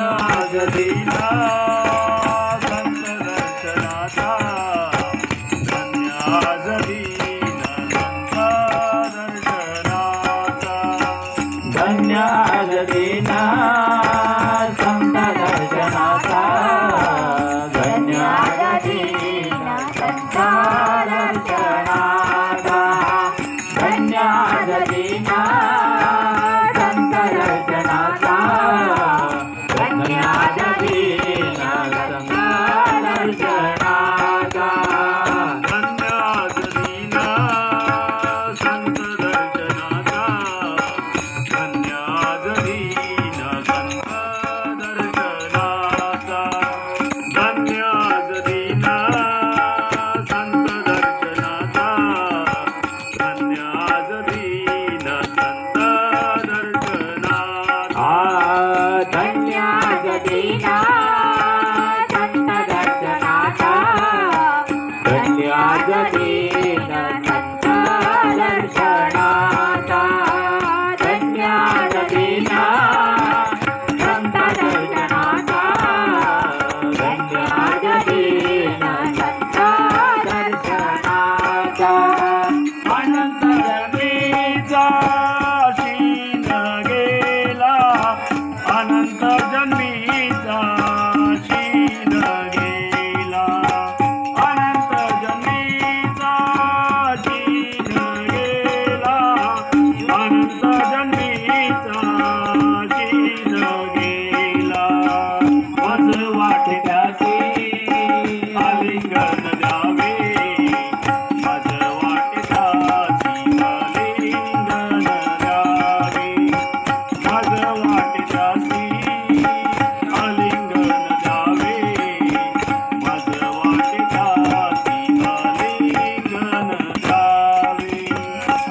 राग दिला संत दर्शनाचा संन्यास दिला संत दर्शनाचा संन्यास संत जन्मीचा शील गेला. अनंत जन्मीचा शील गेला. अनंत जन्मीचा शील गेला.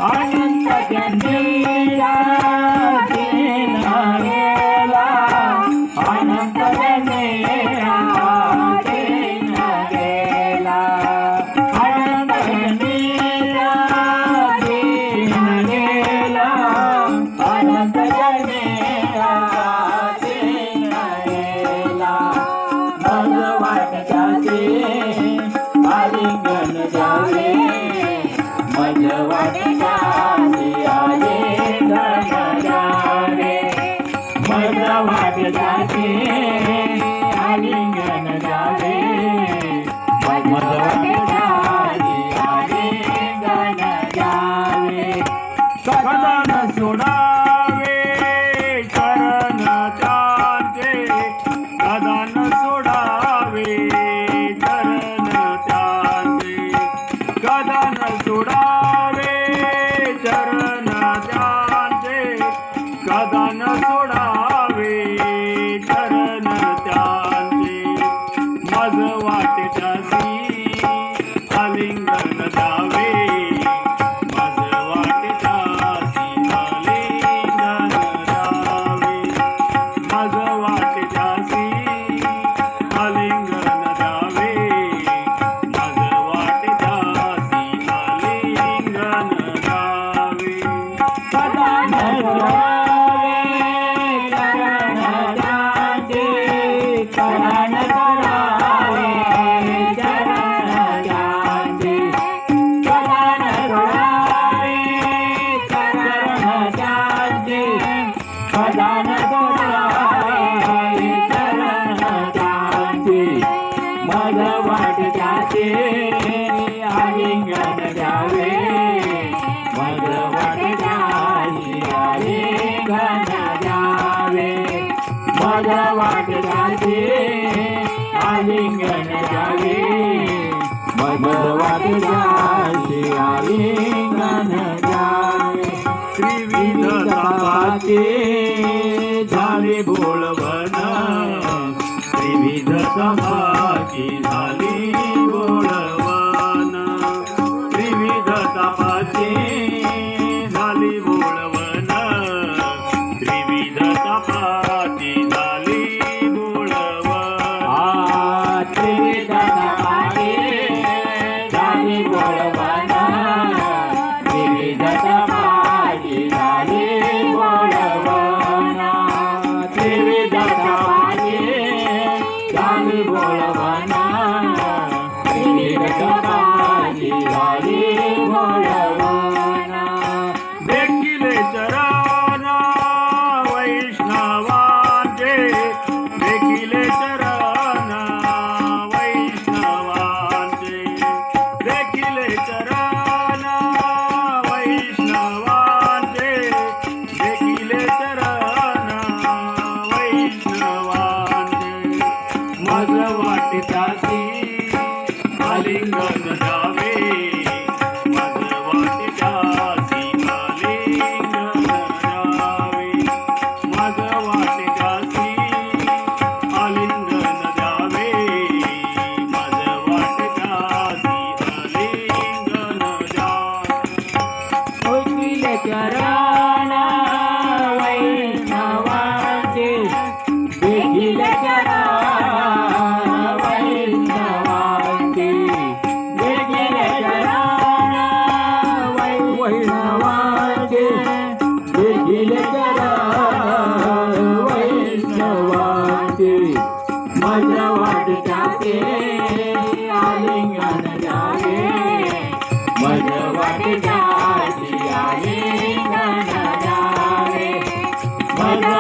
ಆನಂದ रिंगण गावे रिंगण गावे सगळं सोडावे करण त्याचे. कदान सोडावे करण मग जावे आलिंगन द्यावे. मग मग त्याची आलिंगन द्यावे. मग मग त्याचे आलिंगन द्यावे. मग मग त्याची आलिंगन द्यावे. त्रिविध झाले भोळवण विविध समाजी झाली गोड Darling,